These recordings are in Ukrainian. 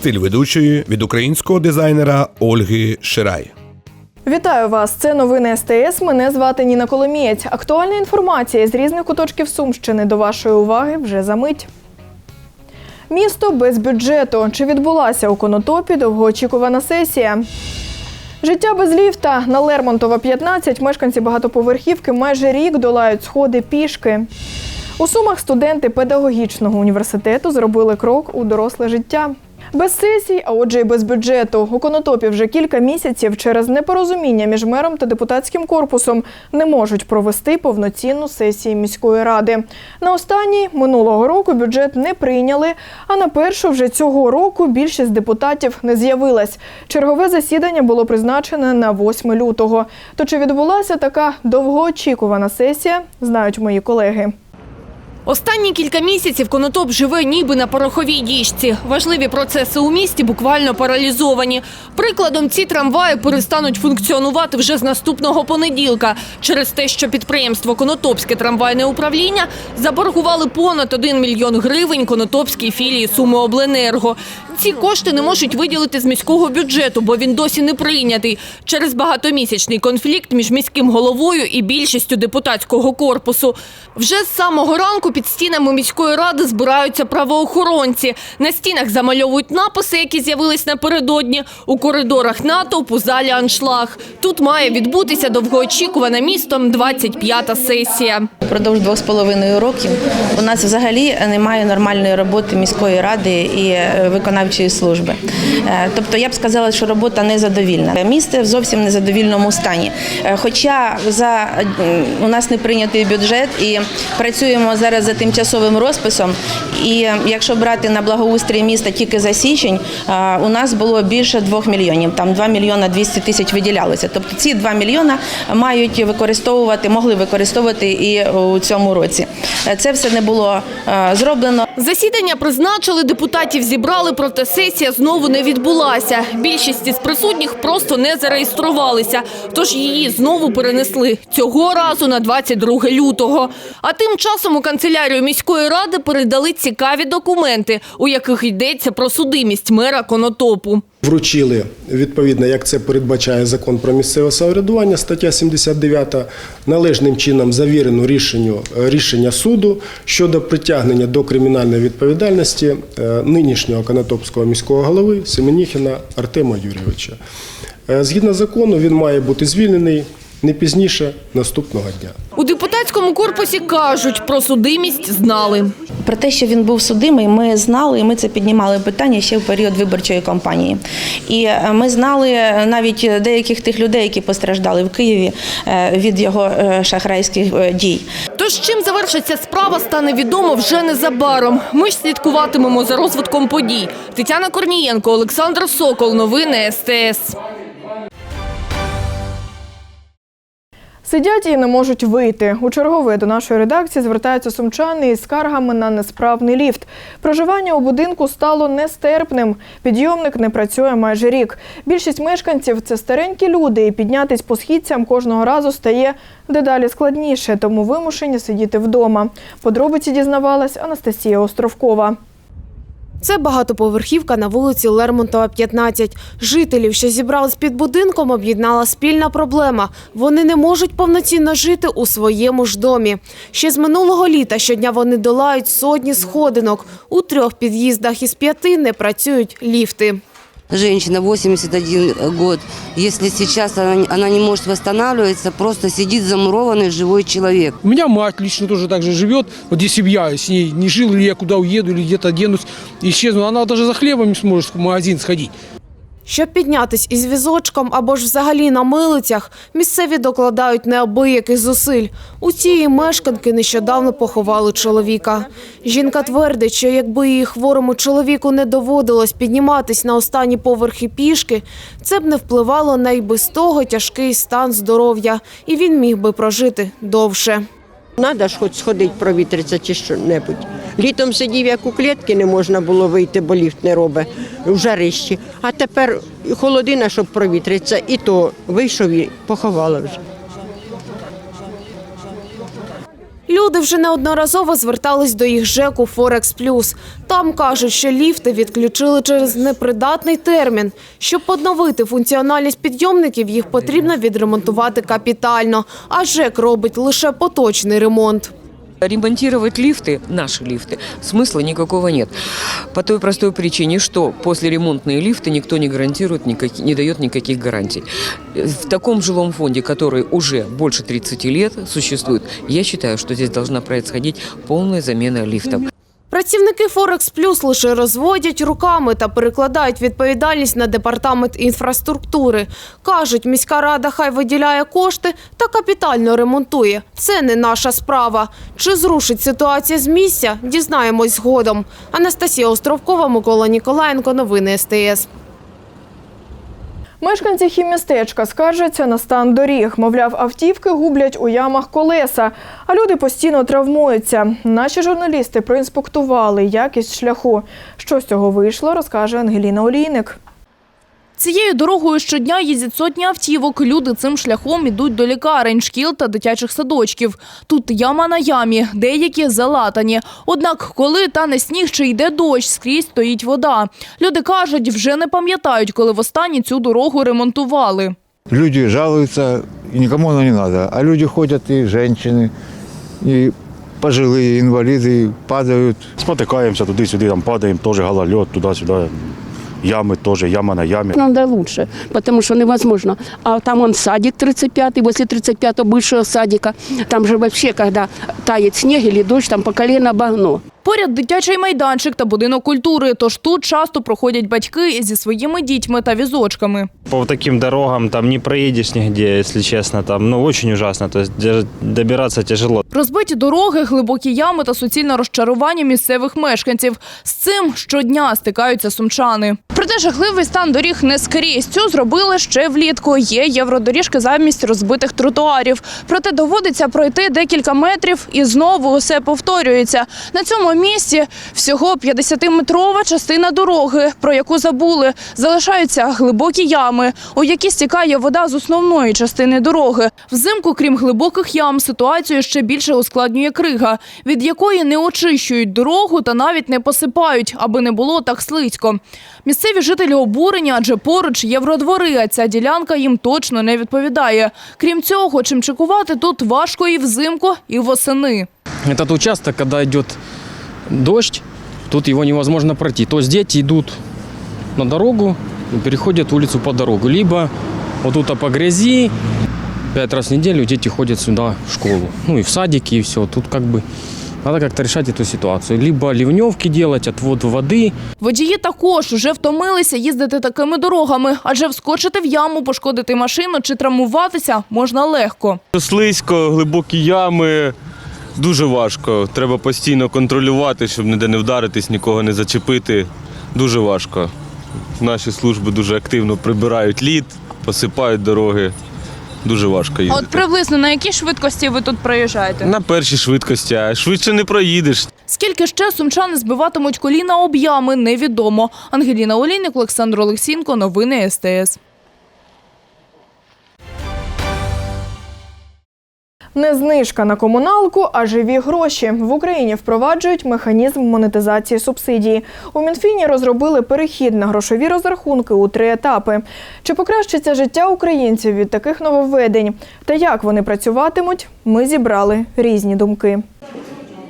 Стиль ведучої від українського дизайнера Ольги Ширай. Вітаю вас! Це новини СТС. Мене звати Ніна Коломієць. Актуальна інформація з різних куточків Сумщини до вашої уваги вже за мить. Місто без бюджету. Чи відбулася у Конотопі довгоочікувана сесія? Життя без ліфта на Лермонтова 15 мешканці багатоповерхівки майже рік долають сходи пішки. У Сумах студенти педагогічного університету зробили крок у доросле життя. Без сесій, а отже, і без бюджету. У Конотопі вже кілька місяців через непорозуміння між мером та депутатським корпусом не можуть провести повноцінну сесію міської ради. На останній минулого року бюджет не прийняли, а на першу вже цього року більшість депутатів не з'явилась. Чергове засідання було призначене на 8 лютого. То чи відбулася така довгоочікувана сесія, знають мої колеги. Останні кілька місяців Конотоп живе ніби на пороховій діжці. Важливі процеси у місті буквально паралізовані. Прикладом, ці трамваї перестануть функціонувати вже з наступного понеділка через те, що підприємство Конотопське трамвайне управління заборгували понад 1 мільйон гривень Конотопській філії Сумиобленерго. Ці кошти не можуть виділити з міського бюджету, бо він досі не прийнятий через багатомісячний конфлікт між міським головою і більшістю депутатського корпусу. Вже з самого ранку під стінами міської ради збираються правоохоронці. На стінах замальовують написи, які з'явились напередодні. У коридорах натовп у залі аншлаг. Тут має відбутися довгоочікувана містом 25-та сесія. Продовж двох з половиною років у нас взагалі немає нормальної роботи міської ради і е, виконавчої служби. Е, Тобто я б сказала, що робота незадовільна. Місто в зовсім незадовільному стані. Е, Хоча за у нас не прийнятий бюджет і працюємо зараз за тимчасовим розписом. І якщо брати на благоустрій міста тільки за січень, е, у нас було більше 2 мільйонів. Там 2 мільйона 200 тисяч виділялося. Тобто ці 2 мільйона мають використовувати, могли використовувати і у цьому році. Це все не було зроблено. Засідання призначили, депутатів зібрали, проте сесія знову не відбулася. Більшість із присутніх просто не зареєструвалися, тож її знову перенесли цього разу на 22 лютого. А тим часом у канцелярію міської ради передали цікаві документи, у яких йдеться про судимість мера Конотопу. Вручили відповідно, як це передбачає закон про місцеве самоврядування, стаття 79, належним чином завірену рішенню рішення суду щодо притягнення до кримінальної відповідальності е, нинішнього Канатопського міського голови Семеніхіна Артема Юрійовича. Е, Згідно закону, він має бути звільнений не пізніше наступного дня. У депутатському корпусі кажуть, про судимість знали. Про те, що він був судимий, ми знали, і ми це піднімали питання ще в період виборчої кампанії. І е, ми знали навіть деяких тих людей, які постраждали в Києві е, від його е, шахрайських е, дій. Тож чим завершиться справа, стане відомо вже незабаром. Ми ж слідкуватимемо за розвитком подій. Тетяна Корнієнко, Олександр Сокол. Новини СТС. Сидять і не можуть вийти. У чергове до нашої редакції звертаються сумчани із скаргами на несправний ліфт. Проживання у будинку стало нестерпним. Підйомник не працює майже рік. Більшість мешканців це старенькі люди, і піднятись по східцям кожного разу стає дедалі складніше, тому вимушені сидіти вдома. Подробиці дізнавалась Анастасія Островкова. Це багатоповерхівка на вулиці Лермонтова, 15. Жителів, що зібрались під будинком, об'єднала спільна проблема. Вони не можуть повноцінно жити у своєму ж домі. Ще з минулого літа щодня вони долають сотні сходинок. У трьох під'їздах із п'яти не працюють ліфти. Женщина 81 год, если сейчас она, она не может восстанавливаться, просто сидит замурованный живой человек. У меня мать лично тоже так же живет. Вот если бы я с ней не жил, или я куда уеду, или где-то денусь, исчезну, она даже за хлебом не сможет в магазин сходить. Щоб піднятись із візочком або ж взагалі на милицях, місцеві докладають неабияких зусиль. У цієї мешканки нещодавно поховали чоловіка. Жінка твердить, що якби її хворому чоловіку не доводилось підніматись на останні поверхи пішки, це б не впливало на й без того тяжкий стан здоров'я, і він міг би прожити довше. Надо ж хоч сходити провітритися чи що-небудь. Літом сидів, як у клітки не можна було вийти, бо ліфт не робить в жарищі. А тепер холодина, щоб провітритися, і то вийшов і поховала вже. Люди вже неодноразово звертались до їх ЖЕКу Форекс Плюс. Там кажуть, що ліфти відключили через непридатний термін. Щоб подновити функціональність підйомників, їх потрібно відремонтувати капітально, а ЖЕК робить лише поточний ремонт. Ремонтировать лифты, наши лифты, смысла никакого нет. По той простой причине, что после ремонтные лифты никто не гарантирует, никак- не дает никаких гарантий. В таком жилом фонде, который уже больше 30 лет существует, я считаю, что здесь должна происходить полная замена лифтов. Працівники Форекс Плюс лише розводять руками та перекладають відповідальність на департамент інфраструктури. Кажуть, міська рада хай виділяє кошти та капітально ремонтує. Це не наша справа. Чи зрушить ситуація з місця? Дізнаємось згодом. Анастасія Островкова, Микола Ніколаєнко. Новини СТС. Мешканці хіммістечка скаржаться на стан доріг. Мовляв, автівки гублять у ямах колеса, а люди постійно травмуються. Наші журналісти проінспектували якість шляху. Що з цього вийшло, розкаже Ангеліна Олійник. Цією дорогою щодня їздять сотні автівок. Люди цим шляхом ідуть до лікарень, шкіл та дитячих садочків. Тут яма на ямі, деякі залатані. Однак, коли тане сніг чи йде дощ, скрізь стоїть вода. Люди кажуть, вже не пам'ятають, коли востаннє цю дорогу ремонтували. Люди жалуются, и никому оно не надо. А люди ходят, и женщины, и пожилые, и инвалиды, падают. Спотикаємося туди-сюди, там падаємо, теж голольот, туди-сюди. Ями теж, яма на ямі. Надо лучше, потому что невозможно. А там он садик 35-й, возле 35-го бывшего садика. Там же вообще, когда тает снег или дождь, там по колено багно. Поряд дитячий майданчик та будинок культури, тож тут часто проходять батьки зі своїми дітьми та візочками. По таким дорогам там не проедешь нигде, если честно. Там, ну, очень ужасно. То есть де- добираться тяжело. Розбиті дороги, глибокі ями та суцільне розчарування місцевих мешканців. З цим щодня стикаються сумчани. Проте жахливий стан доріг не скрізь. Цю зробили ще влітку. Є євродоріжки замість розбитих тротуарів. Проте доводиться пройти декілька метрів і знову усе повторюється. На цьому місці всього 50-метрова частина дороги, про яку забули. Залишаються глибокі ями, у які стікає вода з основної частини дороги. Взимку, крім глибоких ям, ситуацію ще більше ускладнює крига, від якої не очищують дорогу та навіть не посипають, аби не було так слизько. Місцеві жителі обурені, адже поруч євродвори, а ця ділянка їм точно не відповідає. Крім цього, чим чекувати тут важко і взимку, і восени. Этот участок, когда идет дождь, тут его невозможно пройти. То есть дети идут на дорогу и переходят улицу по дорогу. Либо вот тут по грязи, пять раз в неделю дети ходят сюда в школу. Ну и в садики, и все. Тут как бы надо как-то решать эту ситуацию. Либо ливневки делать, отвод воды. Водії також уже втомилися їздити такими дорогами, адже вскочити в яму, пошкодити машину чи травмуватися можна легко. Слизько, глибокі ями. Дуже важко. Треба постійно контролювати, щоб ніде не вдаритись, нікого не зачепити. Дуже важко. Наші служби дуже активно прибирають лід, посипають дороги. Дуже важко їздити. приблизно на якій швидкості ви тут проїжджаєте? На першій швидкості, а швидше не проїдеш. Скільки ще сумчани збиватимуть коліна об ями, невідомо. Ангеліна Олійник, Олександр Олексінко, новини СТС. Не знижка на комуналку, а живі гроші. В Україні впроваджують механізм монетизації субсидії. У Мінфіні розробили перехід на грошові розрахунки у три етапи. Чи покращиться життя українців від таких нововведень? Та як вони працюватимуть? Ми зібрали різні думки.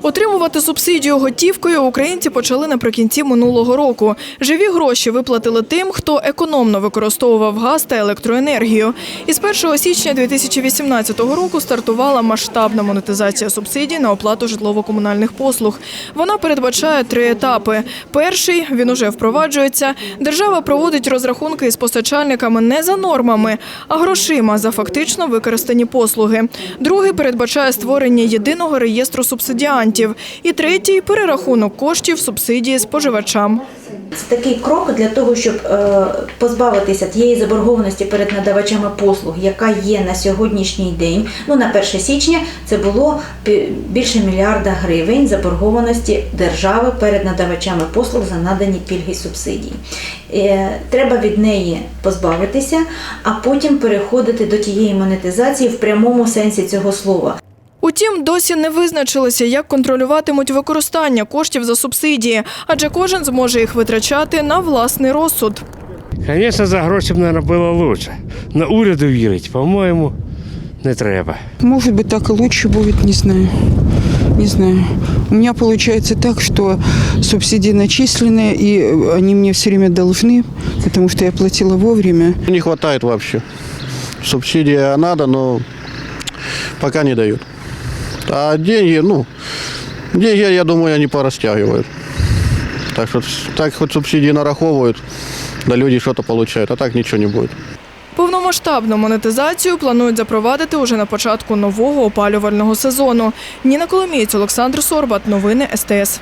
Отримувати субсидію готівкою українці почали наприкінці минулого року. Живі гроші виплатили тим, хто економно використовував газ та електроенергію. Із 1 січня 2018 року стартувала масштабна монетизація субсидій на оплату житлово-комунальних послуг. Вона передбачає три етапи. Перший він уже впроваджується. Держава проводить розрахунки із постачальниками не за нормами, а грошима за фактично використані послуги. Другий передбачає створення єдиного реєстру субсидіантів. І третій перерахунок коштів субсидії споживачам. Це такий крок для того, щоб е, позбавитися тієї заборгованості перед надавачами послуг, яка є на сьогоднішній день. Ну на 1 січня це було більше мільярда гривень заборгованості держави перед надавачами послуг за надані пільги субсидії. Е, Треба від неї позбавитися, а потім переходити до тієї монетизації в прямому сенсі цього слова. У Утім, досі не визначилися, як контролюватимуть використання коштів за субсидії, адже кожен зможе їх витрачати на власний розсуд. Звісно, за гроші б, мабуть, було краще. На уряду вірить, по-моєму, не треба. Может быть, так и лучше будет, не знаю. Не знаю. У меня получается так, что субсидии начислены, и они мне все время должны, потому что я платила вовремя. Не хватает вообще. Субсидия надо, но пока не дают. А деньги, ну, деньги, я думаю, они порастягивают. Так что так хоть субсидии нараховывают, да люди что-то получают, а так ничего не будет. Повномасштабну монетизацію планують запровадити уже на початку нового опалювального сезону. Ніна Коломієць, Олександр Сорбат. Новини СТС.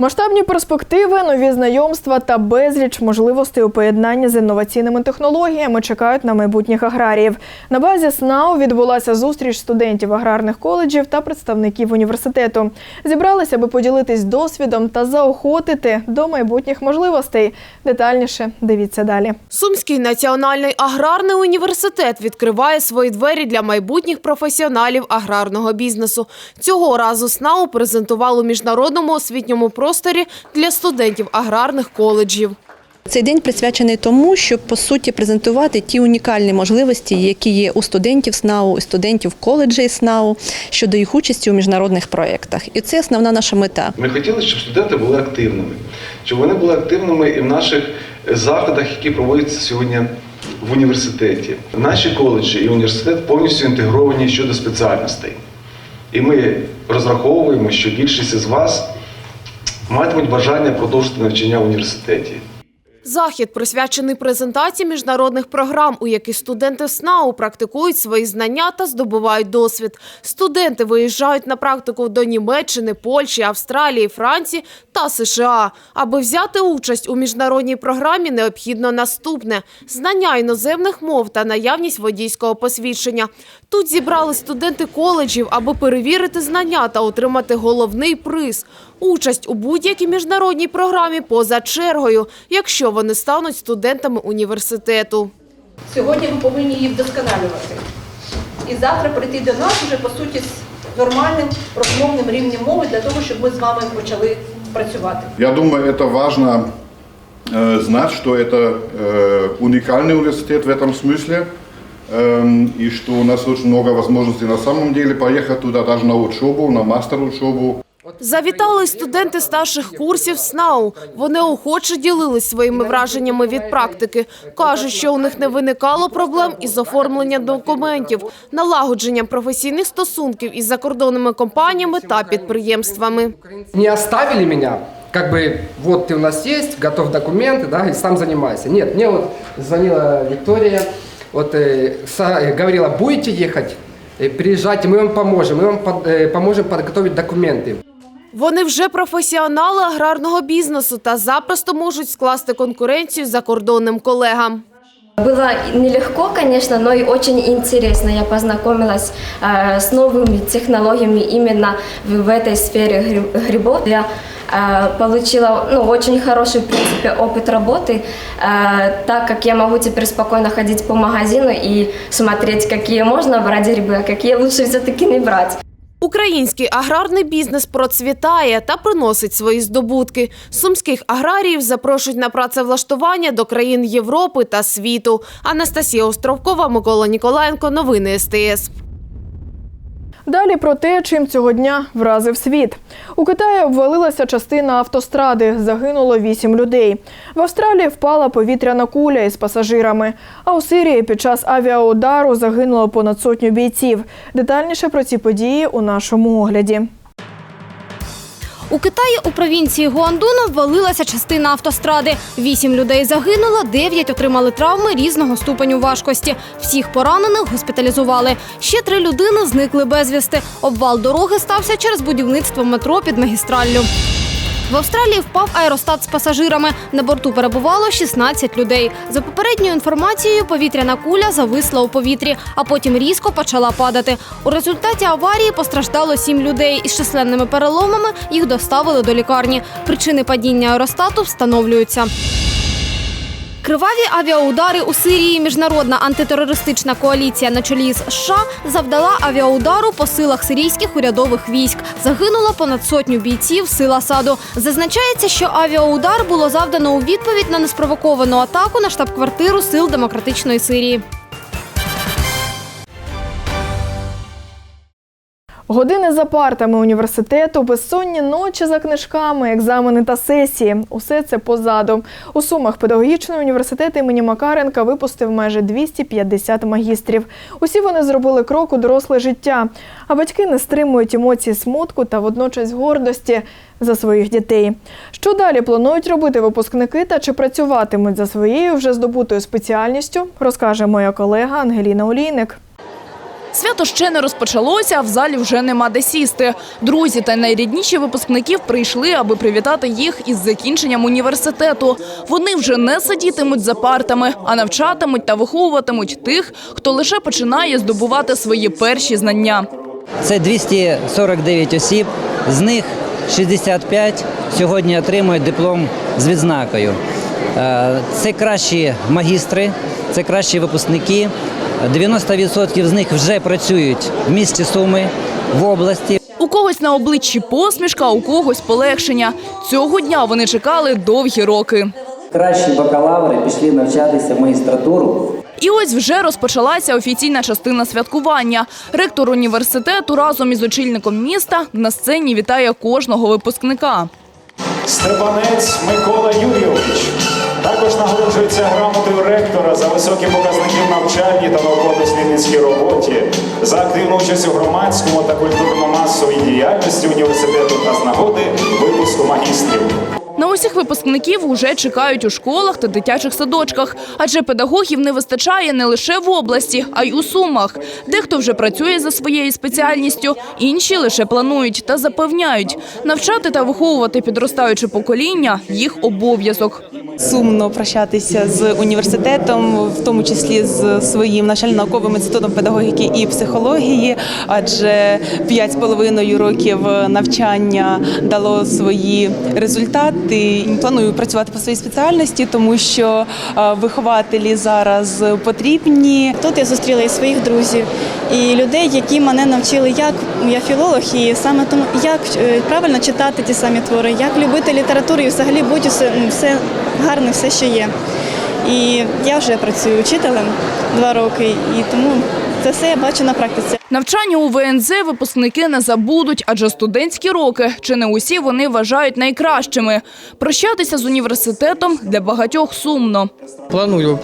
Масштабні перспективи, нові знайомства та безліч можливостей у поєднанні з інноваційними технологіями чекають на майбутніх аграріїв. На базі СНАУ відбулася зустріч студентів аграрних коледжів та представників університету. Зібралися, аби поділитись досвідом та заохотити до майбутніх можливостей. Детальніше дивіться далі. Сумський національний аграрний університет відкриває свої двері для майбутніх професіоналів аграрного бізнесу. Цього разу СНАУ презентував у міжнародному освітньому просторі для студентів аграрних коледжів. Цей день присвячений тому, щоб по суті презентувати ті унікальні можливості, які є у студентів СНАУ, і студентів коледжей СНАУ щодо їх участі у міжнародних проєктах. І це основна наша мета. Ми хотіли, щоб студенти були активними, щоб вони були активними і в наших заходах, які проводяться сьогодні в університеті. Наші коледжі і університет повністю інтегровані щодо спеціальностей. І ми розраховуємо, що більшість із вас матимуть бажання продовжити навчання в університеті. Захід присвячений презентації міжнародних програм, у яких студенти СНАУ практикують свої знання та здобувають досвід. Студенти виїжджають на практику до Німеччини, Польщі, Австралії, Франції та США. Аби взяти участь у міжнародній програмі, необхідно наступне – знання іноземних мов та наявність водійського посвідчення. Тут зібрали студенти коледжів, аби перевірити знання та отримати головний приз – Участь у будь-якій міжнародній програмі поза чергою, якщо вони стануть студентами університету. Сьогодні ви повинні її вдосконалювати. І завтра прийти до нас вже по суті з нормальним розмовним рівнем мови для того, щоб ми з вами почали працювати. Я думаю, это важно э, знать, что это э, уникальный университет в этом смысле, эм, и что у нас очень много возможностей на самом деле поехать туда даже на учебу, на мастер-учебу. Завітали й студенти старших курсів СНАУ. Вони охоче ділились своїми враженнями від практики. Кажуть, що у них не виникало проблем із оформленням документів, налагодженням професійних стосунків із закордонними компаніями та підприємствами. не оставили меня, как бы, вот ты у нас есть, готов документы, да, и сам занимайся. Нет, мне вот звонила Виктория, вот э, са- э, говорила, будете ехать, э, приезжайте, мы вам поможем, мы вам под- э, поможем подготовить документы. Вони вже професіонали аграрного бізнесу та запросто можуть скласти конкуренцію закордонним колегам. Было нелегко, конечно, но и очень интересно. Я познакомилась э, с новыми технологиями именно в, в этой сфере гриб- грибов. Я э, получила ну, очень хороший, в принципе, опыт работы, э, так как я могу теперь спокойно ходить по магазину и смотреть, какие можно брать грибы, а какие лучше все-таки не брать. Український аграрний бізнес процвітає та приносить свої здобутки. Сумських аграріїв запрошують на працевлаштування до країн Європи та світу. Анастасія Островкова, Микола Ніколаєнко. Новини СТС. Далі про те, чим цього дня вразив світ. У Китаї обвалилася частина автостради, загинуло вісім людей. В Австралії впала повітряна куля із пасажирами. А у Сирії під час авіаудару загинуло понад сотню бійців. Детальніше про ці події у нашому огляді. У Китаї у провінції Гуандуна ввалилася частина автостради. Вісім людей загинуло, дев'ять отримали травми різного ступеню важкості. Всіх поранених госпіталізували. Ще три людини зникли безвісти. Обвал дороги стався через будівництво метро під магістраллю. В Австралії впав аеростат з пасажирами. На борту перебувало 16 людей. За попередньою інформацією, повітряна куля зависла у повітрі, а потім різко почала падати. У результаті аварії постраждало 7 людей. Із численними переломами їх доставили до лікарні. Причини падіння аеростату встановлюються. Криваві авіаудари у Сирії міжнародна антитерористична коаліція на чолі з США завдала авіаудару по силах сирійських урядових військ. Загинуло понад сотню бійців сил Асаду. Зазначається, що авіаудар було завдано у відповідь на неспровоковану атаку на штаб-квартиру сил демократичної Сирії. Години за партами університету, безсонні ночі за книжками, екзамени та сесії. Усе це позаду. У Сумах педагогічний університет імені Макаренка випустив майже 250 магістрів. Усі вони зробили крок у доросле життя. А батьки не стримують емоцій смутку та водночас гордості за своїх дітей. Що далі планують робити випускники та чи працюватимуть за своєю вже здобутою спеціальністю, розкаже моя колега Ангеліна Олійник. Свято ще не розпочалося, а в залі вже нема де сісти. Друзі та найрідніші випускників прийшли, аби привітати їх із закінченням університету. Вони вже не сидітимуть за партами, а навчатимуть та виховуватимуть тих, хто лише починає здобувати свої перші знання. Це 249 осіб, з них 65 сьогодні отримують диплом з відзнакою. Е, Це кращі магістри, це кращі випускники. 90% з них вже працюють в місті Суми, в області. У когось на обличчі посмішка, у когось полегшення. Цього дня вони чекали довгі роки. Кращі бакалаври пішли навчатися в магістратуру. І ось вже розпочалася офіційна частина святкування. Ректор університету разом із очільником міста на сцені вітає кожного випускника. Степанець Микола Юрійович. Також нагороджується грамотою ректора за високі показники в навчальній та науково-дослідницькій роботі, за активну участь у громадському та культурно-масовій діяльності університету та з нагоди випуску магістрів. На усіх випускників уже чекають у школах та дитячих садочках, адже педагогів не вистачає не лише в області, а й у Сумах. Дехто вже працює за своєю спеціальністю, інші лише планують та запевняють, навчати та виховувати підростаюче покоління їх обов'язок. Сумно прощатися з університетом, в тому числі з своїм навчально-науковим інститутом педагогіки і психології, адже п'ять з половиною років навчання дало свої результати. Планую працювати по своїй спеціальності, тому що вихователі зараз потрібні. Тут я зустріла і своїх друзів, і людей, які мене навчили, як я філолог, і саме тому, як е, правильно читати ті самі твори, як любити літературу і взагалі будь усе, ну, все гарне, все, що є. І я вже працюю вчителем два роки, і тому це все я бачу на практиці. Навчання у ВНЗ випускники не забудуть, адже студентські роки чи не усі вони вважають найкращими. Прощатися з університетом для багатьох сумно. Планую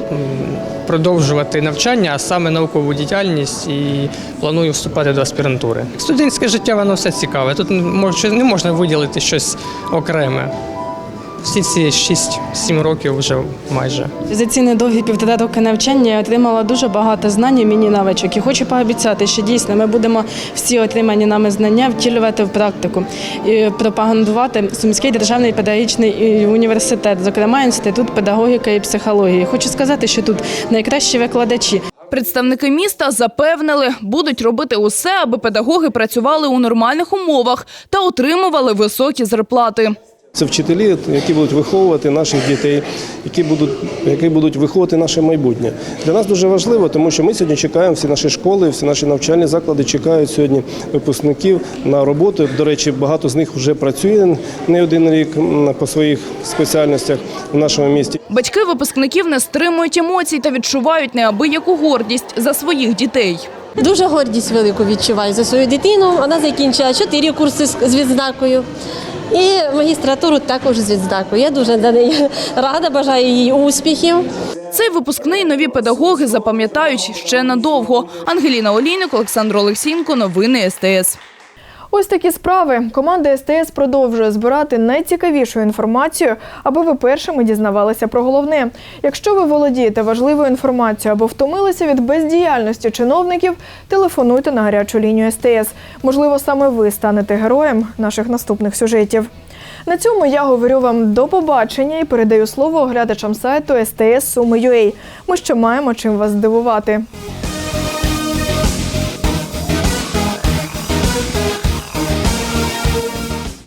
продовжувати навчання, а саме наукову діяльність, і планую вступати до аспірантури. Студентське життя воно все цікаве. Тут не не можна виділити щось окреме. Всі ці 6-7 років вже майже. За ці недовгі півтора роки навчання я отримала дуже багато знань і мені навичок. І хочу пообіцяти, що дійсно ми будемо всі отримані нами знання втілювати в практику і пропагандувати Сумський державний педагогічний університет, зокрема інститут педагогіки і психології. Хочу сказати, що тут найкращі викладачі. Представники міста запевнили, будуть робити усе, аби педагоги працювали у нормальних умовах та отримували високі зарплати. Це вчителі, які будуть виховувати наших дітей, які будуть, які будуть виховувати наше майбутнє. Для нас дуже важливо, тому що ми сьогодні чекаємо всі наші школи, всі наші навчальні заклади чекають сьогодні випускників на роботу. До речі, багато з них вже працює не один рік по своїх спеціальностях в нашому місті. Батьки випускників не стримують емоцій та відчувають неабияку гордість за своїх дітей. Дуже гордість велику відчуваю за свою дитину. Вона закінчила чотири курси з з відзнакою. І магістратуру також з відзнакою. Я дуже за неї рада, бажаю їй успіхів. Цей випускний нові педагоги запам'ятають ще надовго. Ангеліна Олійник, Олександр Олексінко. Новини СТС. Ось такі справи. Команда СТС продовжує збирати найцікавішу інформацію, аби ви першими дізнавалися про головне. Якщо ви володієте важливою інформацією або втомилися від бездіяльності чиновників, телефонуйте на гарячу лінію СТС. Можливо, саме ви станете героєм наших наступних сюжетів. На цьому я говорю вам до побачення і передаю слово оглядачам сайту STS Суми.ua. Ми ще маємо чим вас здивувати.